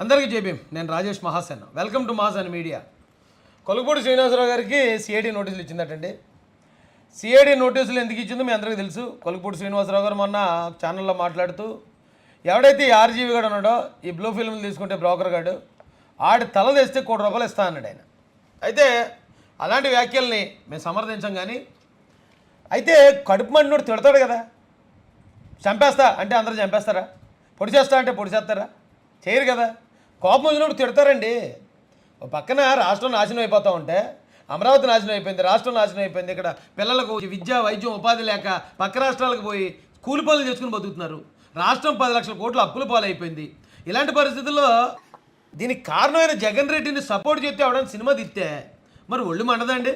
అందరికీ జేబీం నేను Rajesh Mahasen. Welcome to Mahasen media Kolupudi Srinivasarao గారికి సిఐడి నోటీసులు ఇచ్చిందటండి. సిఐడి నోటీసులు ఎందుకు ఇచ్చిందో మీ అందరికీ తెలుసు. కొలుగుపూడి శ్రీనివాసరావు గారు మొన్న ఛానల్లో మాట్లాడుతూ ఎవడైతే ఆర్జీవి గారు ఉన్నాడో ఈ బ్లూ ఫిల్మ్లు తీసుకుంటే బ్రోకర్ గాడు ఆడి తల తెస్తే కోటి రూపాయలు ఇస్తా అన్నాడు ఆయన. అయితే అలాంటి వ్యాఖ్యల్ని మేము సమర్థించాం కానీ అయితే కడుపు మండినోడు తిడతాడు కదా. చంపేస్తా అంటే అందరూ చంపేస్తారా? పొడి చేస్తా అంటే పొడి చేస్తారా చేయరు కదా. కోపం వచ్చినప్పుడు తిడతారండి. ఓ పక్కన రాష్ట్రం నాశనం అయిపోతూ ఉంటే అమరావతి నాశనం అయిపోయింది రాష్ట్రం నాశనం అయిపోయింది ఇక్కడ పిల్లలకు విద్య వైద్యం ఉపాధి లేక పక్క రాష్ట్రాలకు పోయి కూలి పనులు చేసుకుని బతుకుతున్నారు. రాష్ట్రం పది లక్షల కోట్లు అప్పుల పాలైపోయింది. ఇలాంటి పరిస్థితుల్లో దీనికి కారణమైన జగన్ రెడ్డిని సపోర్ట్ చేస్తే అవడానికి సినిమా తీస్తే మరి ఒళ్ళు మండదండి.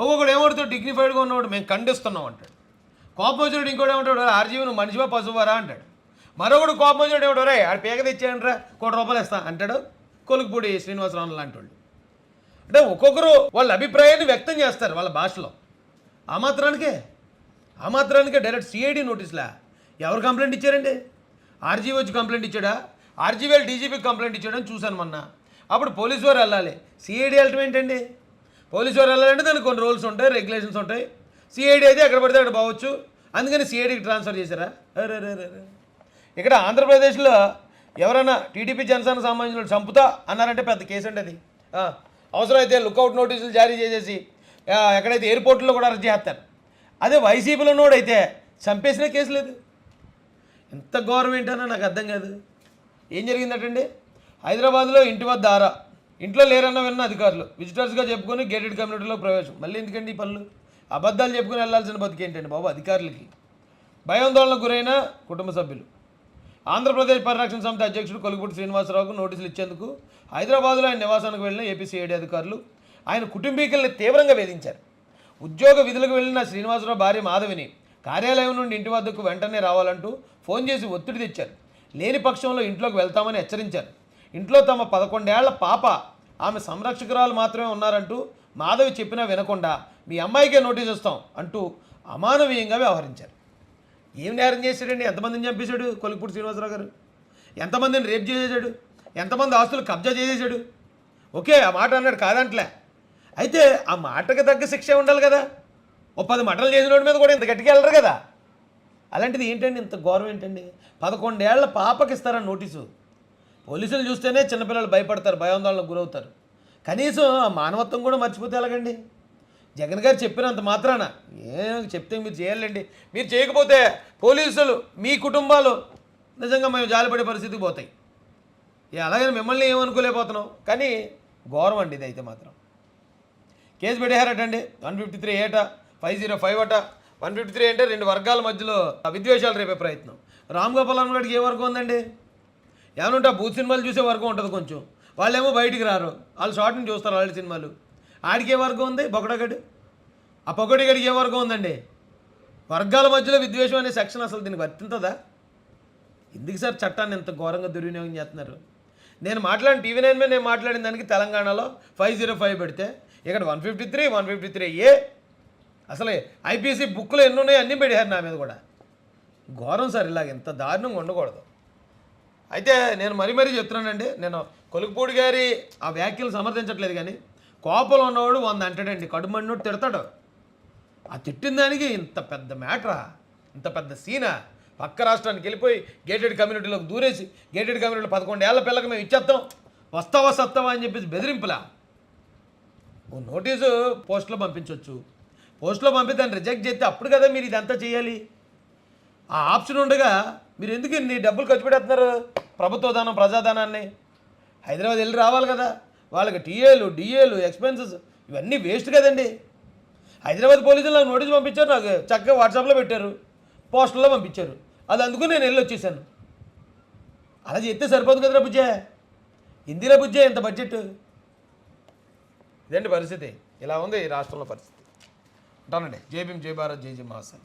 ఒక్కొక్కడు ఏమడుతాడు డిగ్నిఫైడ్గా ఉన్నవాడు మేము ఖండిస్తున్నాం అంటాడు. కోపం వచ్చినప్పుడు ఇంకోటి ఏమంటాడు ఆర్జీవి నువ్వు మనిషివా పశువారా అంటాడు. మరొకడు కోపం వచ్చినప్పుడు ఏమంటాడు రే ఆడ పేక తెచ్చాయంట్రా కోటి రూపాయలు ఇస్తా అంటాడు కొలుకుపూడి శ్రీనివాసరావు లాంటి వాళ్ళు అంటే ఒక్కొక్కరు వాళ్ళ అభిప్రాయాన్ని వ్యక్తం చేస్తారు వాళ్ళ భాషలో. ఆ మాత్రానికే ఆ మాత్రానికే డైరెక్ట్ సిఐడి నోటీసులా? ఎవరు కంప్లైంట్ ఇచ్చారండి? ఆర్జీవీ వచ్చి కంప్లైంట్ ఇచ్చాడా? ఆర్జీవీఎల్ డీజీపీకి కంప్లైంట్ ఇచ్చాడని చూశాను మొన్న. అప్పుడు పోలీసు వారు వెళ్ళాలి. సిఐడి వెళ్ళటం ఏంటండి? పోలీసు వారు వెళ్ళాలంటే దానికి కొన్ని రూల్స్ ఉంటాయి రెగ్యులేషన్స్ ఉంటాయి. సిఐడి అయితే ఎక్కడ పడితే అక్కడ పోవచ్చు. అందుకని సిఐడికి ట్రాన్స్ఫర్ చేశారా? అరే రే రే. ఇక్కడ ఆంధ్రప్రదేశ్లో ఎవరైనా టీడీపీ జనసేన సంబంధించిన చంపుతా అన్నారంటే పెద్ద కేసు అండి అది. అవసరమైతే లుక్అవుట్ నోటీసులు జారీ చేసేసి ఎక్కడైతే ఎయిర్పోర్ట్లో కూడా అరెస్ట్ చేస్తారు. అదే వైసీపీలో నోడైతే చంపేసిన కేసు లేదు. ఎంత గౌరవం ఏంటన్నా నాకు అర్థం కాదు. ఏం జరిగిందటండి? హైదరాబాద్లో ఇంటి వద్ద ఆరా. ఇంట్లో లేరన్న విన్న అధికారులు విజిటర్స్గా చెప్పుకొని గేటెడ్ కమ్యూనిటీలో ప్రవేశం. మళ్ళీ ఎందుకండి ఈ పనులు? అబద్ధాలు చెప్పుకొని వెళ్ళాల్సిన బతికేంటండి బాబు అధికారులకి? భయాందోళనకు గురైన కుటుంబ సభ్యులు. ఆంధ్రప్రదేశ్ పరిరక్షణ సంస్థ అధ్యక్షుడు కొలుగుపూటి శ్రీనివాసరావుకు నోటీసులు ఇచ్చేందుకు హైదరాబాద్లో ఆయన నివాసానికి వెళ్ళిన ఏపీసీఐడి అధికారులు ఆయన కుటుంబీకుల్ని తీవ్రంగా వేధించారు. ఉద్యోగ విధులకు వెళ్ళిన శ్రీనివాసరావు భార్య మాధవిని కార్యాలయం నుండి ఇంటి వద్దకు వెంటనే రావాలంటూ ఫోన్ చేసి ఒత్తిడి తెచ్చారు. లేని పక్షంలో ఇంట్లోకి వెళ్తామని హెచ్చరించారు. ఇంట్లో తమ పదకొండేళ్ళ పాప ఆమె సంరక్షకురాలు మాత్రమే ఉన్నారంటూ మాధవి చెప్పినా వినకుండా మీ అమ్మాయికే నోటీస్ ఇస్తాం అంటూ అమానవీయంగా వ్యవహరించారు. ఏం నేరం చేశాడండి? ఎంతమందిని చంపేశాడు కొలిపూడి శ్రీనివాసరావు గారు? ఎంతమందిని రేప్ చేసేసాడు ఎంతమంది ఆస్తులు కబ్జా చేసేసాడు ఓకే ఆ మాట అన్నాడు కాదంట్లే. అయితే ఆ మాటకు తగ్గ శిక్ష ఉండాలి కదా. ఓ పది మటలు చేసిన మీద కూడా ఇంత గట్టిగా వెళ్ళరు కదా. అలాంటిది ఏంటండి? ఇంత గౌరవం ఏంటండి? పదకొండేళ్ళ పాపకి ఇస్తారా నోటీసు. పోలీసులు చూస్తేనే చిన్నపిల్లలు భయపడతారు భయాందోళనకు గురవుతారు. కనీసం ఆ మానవత్వం కూడా మర్చిపోతే ఎలాగండి? జగన్ గారు చెప్పినంత మాత్రాన. ఏం చెప్తే మీరు చేయాలండి. మీరు చేయకపోతే పోలీసులు మీ కుటుంబాలు నిజంగా మేము జాలిపడే పరిస్థితికి పోతాయి. అలాగని మిమ్మల్ని ఏమనుకోలేకపోతున్నాం కానీ ఘోరం అండి ఇది అయితే మాత్రం. కేసు పెట్టారటండి వన్ ఫిఫ్టీ త్రీ ఏట ఫైవ్ జీరో ఫైవ్ అట. వన్ ఫిఫ్టీ త్రీ అంటే రెండు వర్గాల మధ్యలో విద్వేషాలు రేపే ప్రయత్నం. రామ్ గోపాల్ గడికి ఏ వర్గం ఉందండి? ఏమనుంటే ఆ బూత్ సినిమాలు చూసే వర్గం ఉంటుంది కొంచెం. వాళ్ళేమో బయటికి రారు. వాళ్ళు షార్ట్ని చూస్తారు వాళ్ళ సినిమాలు. ఆడికే ఏ వర్గం ఉంది? బొగడగడు ఆ పొగడిగడికి ఏ వర్గం ఉందండి? వర్గాల మధ్యలో విద్వేషం అనే సెక్షన్ అసలు దీనికి వర్తింతదా ఎందుకు సార్ చట్టాన్ని ఇంత ఘోరంగా దుర్వినియోగం చేస్తున్నారు? నేను మాట్లాడిన టీవీ నైన్ మీద నేను మాట్లాడిన దానికి తెలంగాణలో ఫైవ్ జీరో ఫైవ్ పెడితే ఇక్కడ one fifty three one fifty three A? అసలే ఐపీసీ బుక్లు ఎన్ని ఉన్నాయో అన్నీ పెట్టారు నా మీద కూడా. ఘోరం సార్ ఇలాగ ఇంత దారుణంగా ఉండకూడదు. అయితే నేను మరీ మరీ చెప్తున్నానండి నేను కొలుకుపూడి గారి ఆ వ్యాఖ్యలు సమర్థించట్లేదు కానీ కోపంలో ఉన్నవాడు వంద అంటాడండి కడుమన్నోడు తిడతాడు. ఆ తిట్టిన దానికి ఇంత పెద్ద మ్యాటరా ఇంత పెద్ద సీనా? పక్క రాష్ట్రానికి వెళ్ళిపోయి గేటెడ్ కమ్యూనిటీలోకి దూరేసి గేటెడ్ కమ్యూనిటీలో పదకొండు ఏళ్ళ పిల్లకి మేము ఇచ్చేస్తాం వస్తావా సత్తావా అని చెప్పేసి బెదిరింపులా. ఓ నోటీసు పోస్ట్లో పంపించవచ్చు పోస్ట్లో పంపి దాన్ని రిజెక్ట్ చేస్తే అప్పుడు కదా మీరు ఇదంతా చేయాలి. ఆ ఆప్షన్ ఉండగా మీరు ఎందుకు ఇన్ని డబ్బులు ఖర్చు పెడుతున్నారు ప్రభుత్వ దానం ప్రజాదానాన్ని. హైదరాబాద్ వెళ్ళి రావాలి కదా. వాళ్ళకి టీఏలు డిఏలు ఎక్స్పెన్సెస్ ఇవన్నీ వేస్ట్ కదండి. హైదరాబాద్ పోలీసులు నాకు నోటీస్ పంపించారు నాకు చక్కగా వాట్సాప్లో పెట్టారు పోస్టర్లో పంపించారు. అది అందుకు నేను వెళ్ళి వచ్చేసాను. అలా చెప్తే సరిపోదు కదరా బుజ్జే? ఇందిరా బుజ్జే ఇంత బడ్జెట్. ఇదండి పరిస్థితి? ఇలా ఉంది ఈ రాష్ట్రంలో పరిస్థితి. ఉంటానండి. జై భీమ్ జై భారత్ జై జై మహాసన్